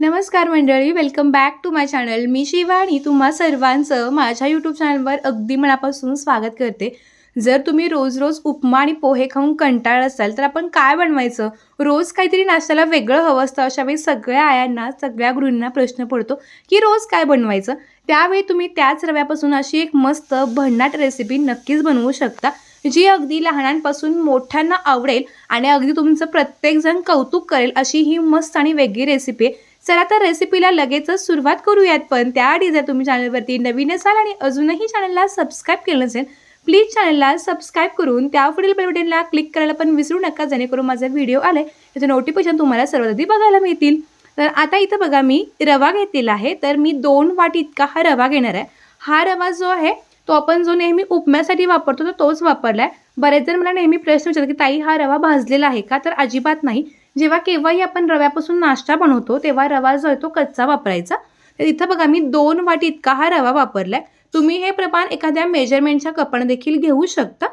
नमस्कार मंडळी welcome back to my channel मी शिवाणी तुम्हा सर्वांचं माझ्या यूट्यूब चॅनलवर अगदी मनापासून स्वागत करते. जर तुम्ही रोज रोज उपमा आणि पोहे खाऊन कंटाळ असाल तर आपण काय बनवायचं? रोज काहीतरी नाश्त्याला वेगळं हवं असतं अशा वेळी सगळ्या आयांना सगळ्या गृहिणींना प्रश्न पडतो की रोज काय बनवायचं? त्यावेळी तुम्ही त्याच रव्यापासून अशी एक मस्त भन्नाट रेसिपी नक्कीच बनवू शकता. जी अगदी लहानांपासून मोठ्यांना आवडेल आणि अगदी तुमचं प्रत्येकजण कौतुक करेल अशी ही मस्त आणि वेगळी रेसिपी आहे. चला तर रेसिपीला लगेचच सुरुवात करूयात पण त्याआधी जर तुम्ही चॅनलवरती नवीन असाल आणि अजूनही चॅनलला सबस्क्राईब केलं नसेल प्लीज चॅनलला सबस्क्राईब करून त्या पुढील बेल क्लिक करायला पण विसरू नका जेणेकरून माझा व्हिडिओ आले त्याचे नोटिफिकेशन तुम्हाला सर्वात आधी बघायला मिळतील. तर आता इथं बघा मी रवा घेतलेला आहे तर मी दोन वाटी इतका हा रवा घेणार आहे. हा रवा जो आहे तो आपण जो नेहमी उपम्यासाठी वापरतो तो तोच वापरला आहे बरेच जण मला नेहमी प्रश्न विचारतात की ताई हा रवा भाजलेला आहे का? तर अजिबात नाही. जेव्हा केव्हाही आपण रव्यापासून नाश्ता बनवतो तेव्हा रवा जो आहे तो कच्चा वापरायचा. तर इथं बघा मी दोन वाटी इतका हा रवा वापरलाय. तुम्ही हे प्रमाण एखाद्या मेजरमेंटच्या कपाने देखील घेऊ शकता.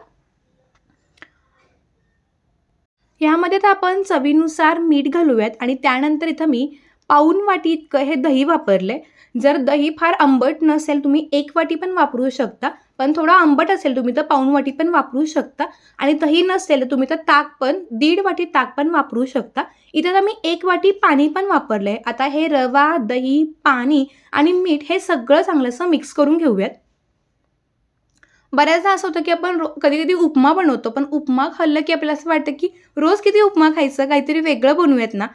ह्यामध्ये तर आपण चवीनुसार मीठ घालूयात आणि त्यानंतर इथं मी पाऊन वाटी इतकं हे दही वापरलं. आहे जर दही फार आंबट नसेल तुम्ही एक वाटी पण वापरू शकता. पण थोडं आंबट असेल तुम्ही तर पाऊन वाटी पण वापरू शकता. आणि दही नसेल तर तुम्ही तर ताक पण दीड वाटी ताक पण वापरू शकता. इथे तर मी एक वाटी पाणी पण वापरलं आहे आता हे रवा दही पाणी आणि मीठ हे सगळं चांगलंसं मिक्स करून घेऊयात. बऱ्याचदा असं होतं की आपण रो कधी कधी उपमा बनवतो पण उपमा खाल्लं की आपल्याला असं वाटतं की रोज किती उपमा खायचं? काहीतरी वेगळं बनवूयात ना.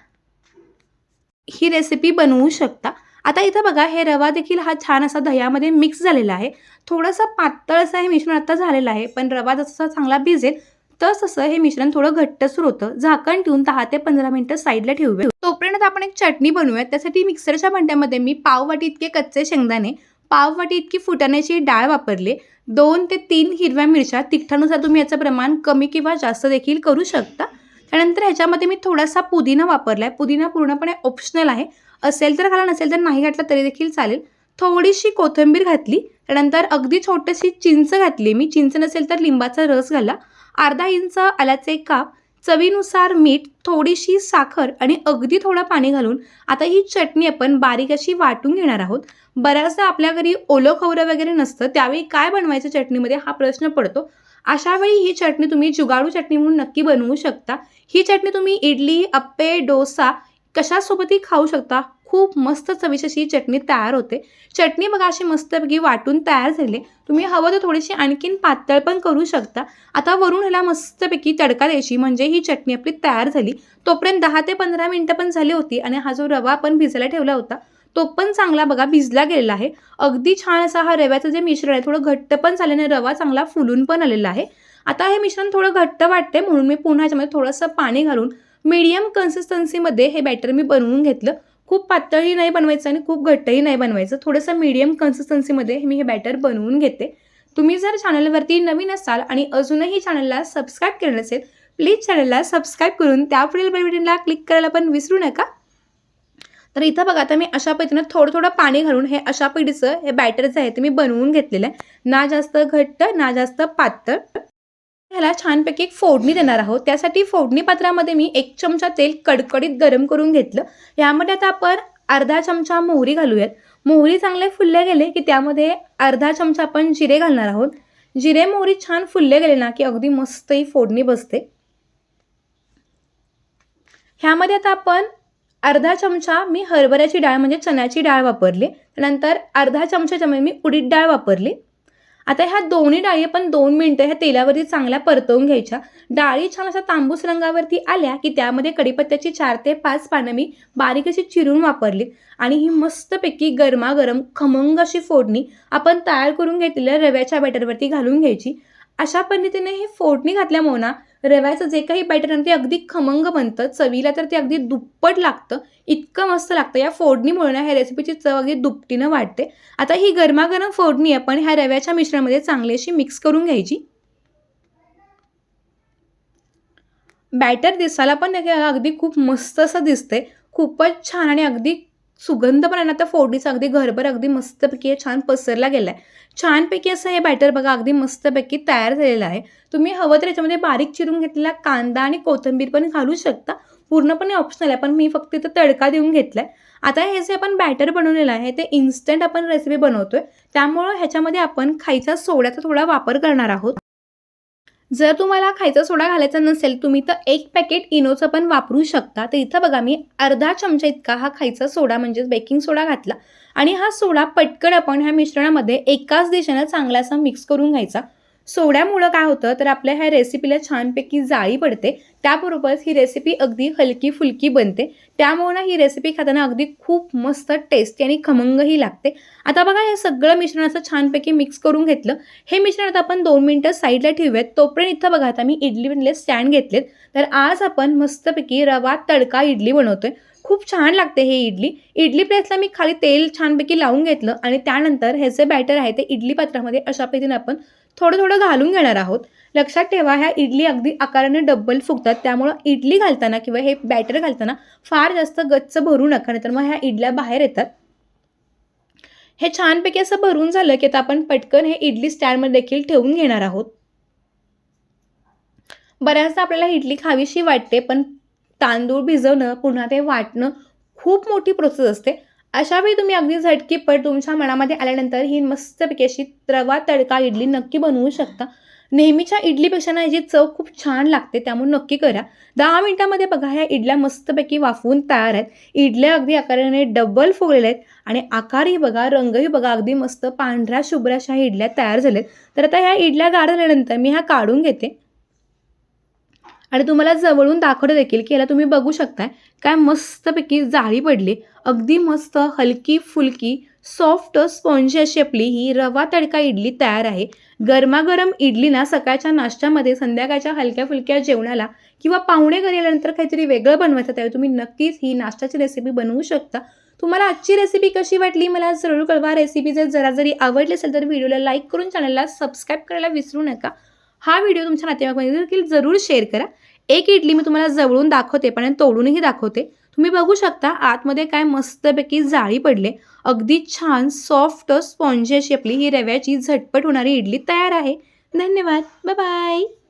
ही रेसिपी बनवू शकता. आता इथं बघा हे रवा देखील हा छान असा दह्यामध्ये मिक्स झालेला आहे. थोडंसं पातळ असं हे मिश्रण आता झालेलं आहे पण रवा जसा चांगला भिजेल तस तसं हे मिश्रण थोडं घट्टसर होतं. झाकण ठेवून दहा ते पंधरा मिनिटं साईडला ठेवूया. तोपर्यंत आपण एक चटणी बनवूयात. त्यासाठी मिक्सरच्या भांड्यामध्ये मी पाव वाटी इतके कच्चे शेंगदाणे पाव वाटी इतकी फुटाण्याची डाळ वापरली. दोन ते तीन हिरव्या मिरच्या तिखटानुसार तुम्ही याचं प्रमाण कमी किंवा जास्त देखील करू शकता. त्यानंतर ह्याच्यामध्ये मी थोडासा पुदिना वापरला आहे पुदिना पूर्णपणे ऑप्शनल आहे. असेल तर घाला नसेल तर नाही घातला तरी देखील चालेल. थोडीशी कोथिंबीर घातली त्यानंतर अगदी छोटीशी चिंच घातली मी. चिंच नसेल तर लिंबाचा रस घाला. अर्धा इंच आल्याचे काप चवीनुसार मीठ थोडीशी साखर आणि अगदी थोडं पाणी घालून आता ही चटणी आपण बारीक अशी वाटून घेणार आहोत. बऱ्याचदा आपल्या घरी ओलं खवरं वगैरे नसतं त्यावेळी काय बनवायचं चटणीमध्ये हा प्रश्न पडतो. अशा वेळी ही चटणी तुम्ही जुगाडू चटणी म्हणून नक्की बनवू शकता. ही चटणी तुम्ही इडली अप्पे डोसा कशासोबतही खाऊ शकता. खूप मस्त चविष्ट अशी चटणी तयार होते. चटणी बघा अशी मस्तपैकी वाटून तयार झाली. तुम्ही हवं तर थोडीशी आणखीन पातळ पण करू शकता. आता वरून ह्याला मस्तपैकी तडका द्यायची म्हणजे ही चटणी आपली तयार झाली. तोपर्यंत दहा ते पंधरा मिनटं पण झाली होती आणि हा जो रवा आपण भिजायला ठेवला होता तो पण चांगला बघा भिजला गेलेला आहे. अगदी छान असा हा रव्याचं जे मिश्रण आहे थोडं घट्ट पण झाल्याने रवा चांगला फुलून पण आलेला आहे. आता हे मिश्रण थोडं घट्ट वाटते म्हणून मी पुन्हा ह्याच्यामध्ये थोडंसं पाणी घालून मीडियम कन्सिस्टन्सीमध्ये हे बॅटर मी बनवून घेतलं. खूप पातळही नाही बनवायचं आणि खूप घट्टही नाही बनवायचं. थोडंसं मीडियम कन्सिस्टन्सीमध्ये मी हे बॅटर बनवून घेते. तुम्ही जर चॅनलवरती नवीन असाल आणि अजूनही चॅनलला सबस्क्राईब केलं नसेल प्लीज चॅनलला सबस्क्राईब करून त्या पुढील बेल क्लिक करायला पण विसरू नका. तर इथं बघा आता मी अशा पद्धतीनं थोडं थोडं पाणी घालून हे अशा पद्धतीचं हे बॅटर जे आहे ते मी बनवून घेतलेलं आहे. ना जास्त घट्ट ना जास्त पातळ. ह्याला छानपैकी एक फोडणी देणार आहोत. त्यासाठी फोडणी पात्रामध्ये मी एक चमचा तेल कडकडीत गरम करून घेतलं. यामध्ये आता आपण अर्धा चमचा मोहरी घालूयात. मोहरी चांगले फुलले गेले की त्यामध्ये अर्धा चमचा आपण जिरे घालणार आहोत. जिरे मोहरी छान फुलले गेले ना की अगदी मस्त ही फोडणी बसते. ह्यामध्ये आता आपण अर्धा चमचा मी हरभऱ्याची डाळ म्हणजे चण्याची डाळ वापरली. त्यानंतर अर्धा चमच्याच्यामध्ये मी उडीद डाळ वापरली. आता ह्या दोन्ही डाळी आपण दोन मिनटं ह्या तेलावरती चांगल्या परतवून घ्यायच्या. डाळी छान अशा तांबूस रंगावरती आल्या की त्यामध्ये कढीपत्त्याची चार ते पाच पानं मी बारीक अशी चिरून वापरली. आणि ही मस्तपैकी गरमागरम खमंग अशी फोडणी आपण तयार करून घेतलेल्या रव्याच्या बॅटरवरती घालून घ्यायची. अशा पद्धतीने ही फोडणी घातल्यामुळे ना रव्याचं जे काही बॅटर आहे ते अगदी खमंग बनतं. चवीला तर ते अगदी दुप्पट लागतं. इतकं मस्त लागतं. या फोडणीमुळे ना ह्या रेसिपीची चव अगदी दुपटीनं वाटते आता ही गरमागरम फोडणी आपण ह्या रव्याच्या मिश्रणामध्ये चांगली अशी मिक्स करून घ्यायची. बॅटर दिसायला पण अगदी खूप मस्त असं दिसते खूपच छान आणि अगदी सुगंध पण आहे ना त्या फोडणीचा अगदी घरभर अगदी मस्तपैकी छान पसरला गेला आहे छानपैकी असं हे बॅटर बघा अगदी मस्तपैकी तयार झालेलं आहे. तुम्ही हवं तर याच्यामध्ये बारीक चिरून घेतलेला कांदा आणि कोथिंबीर पण घालू शकता. पूर्णपणे ऑप्शनल आहे पण मी फक्त इथं तडका देऊन घेतला आहे आता हे जे आपण बॅटर बनवलेलं आहे ते इन्स्टंट आपण रेसिपी बनवतोय. त्यामुळं ह्याच्यामध्ये आपण खायचा सोड्याचा थोडा वापर करणार आहोत. जर तुम्हाला खायचा सोडा घालायचा नसेल तुम्ही तर एक पॅकेट इनोचं पण वापरू शकता. तर इथं बघा मी अर्धा चमचा इतका हा खायचा सोडा म्हणजेच बेकिंग सोडा घातला. आणि हा सोडा पटकन आपण ह्या मिश्रणामध्ये एकाच दिशेनं चांगला असा मिक्स करून घ्यायचा. सोड्यामुळं काय होतं तर आपल्या ह्या रेसिपीला छानपैकी जाळी पडते. त्याबरोबरच ही रेसिपी अगदी हलकी फुलकी बनते. त्यामुळं ना ही रेसिपी खाताना अगदी खूप मस्त टेस्टी आणि खमंगही लागते. आता बघा हे सगळं मिश्रण असं छानपैकी मिक्स करून घेतलं. हे मिश्रण आता आपण दोन मिनटं साईडला ठेवूयात. तोपर्यंत इथं बघा आता मी इडली बनले स्टँड घेतलेत. तर आज आपण मस्तपैकी रवा तडका इडली बनवतोय. खूप छान लागते हे इडली. इडली प्लेसला मी खाली तेल छानपैकी लावून घेतलं आणि त्यानंतर हे जे बॅटर आहे ते इडली पात्रामध्ये अशा पद्धतीने आपण थोडं थोडं घालून घेणार आहोत. लक्षात ठेवा ह्या इडली अगदी आकाराने डब्बल फुगतात. त्यामुळं इडली घालताना किंवा हे बॅटर घालताना फार जास्त गच्च भरू नका नाहीतर मग ह्या इडल्या बाहेर येतात. हे छानपैकी असं भरून झालं की आता आपण पटकन हे इडली स्टँडमध्ये देखील ठेवून घेणार आहोत. बऱ्याचदा आपल्याला इडली खावीशी वाटते पण तांदूळ भिजवणं पुन्हा ते वाटणं खूप मोठी प्रोसेस असते. अशावेळी तुम्ही अगदी झटकीपट तुमच्या मनामध्ये आल्यानंतर ही मस्तपैकी अशी रवा तडका इडली नक्की बनवू शकता. नेहमीच्या इडलीपेक्षा ना याची चव खूप छान लागते त्यामुळे नक्की करा. दहा मिनटामध्ये बघा ह्या इडल्या मस्तपैकी वाफवून तयार आहेत. इडल्या अगदी आकाराने डबल फुगलेल्या आहेत आणि आकारही बघा रंगही बघा अगदी मस्त पांढऱ्या शुभ्राशा ह्या इडल्या तयार झाल्यात. तर आता ह्या इडल्या गार झाल्यानंतर मी ह्या काढून घेते. आणि तुम्हाला जवळून दाखवलं देखील की याला तुम्ही बघू शकताय. काय मस्तपैकी जाळी पडली. अगदी मस्त हलकी फुलकी सॉफ्ट स्पॉन्जी अशी आपली ही रवा तडका इडली तयार आहे. गरमागरम इडली ना सकाळच्या नाश्त्यामध्ये संध्याकाळच्या हलक्या फुलक्या जेवणाला किंवा पाहुणे घरी आल्यानंतर काहीतरी वेगळं बनवायचं त्यावेळी तुम्ही नक्कीच ही नाश्त्याची रेसिपी बनवू शकता. तुम्हाला आजची रेसिपी कशी वाटली मला जरूर कळवा. रेसिपी जर जरा जरी आवडली असेल तर व्हिडिओला लाईक करून चॅनलला सबस्क्राईब करायला विसरू नका. हा व्हिडिओ तुमच्या नातेवाईकांमध्ये देखील जरूर शेअर करा. एक इडली मी तुम्हाला जवळून दाखवते पण तोडूनही दाखवते. तुम्ही बघू शकता आतमध्ये काय मस्तपैकी जाळी पडले. अगदी छान सॉफ्ट स्पॉन्जी अशी आपली ही रव्याची झटपट होणारी इडली तयार आहे. धन्यवाद. Bye bye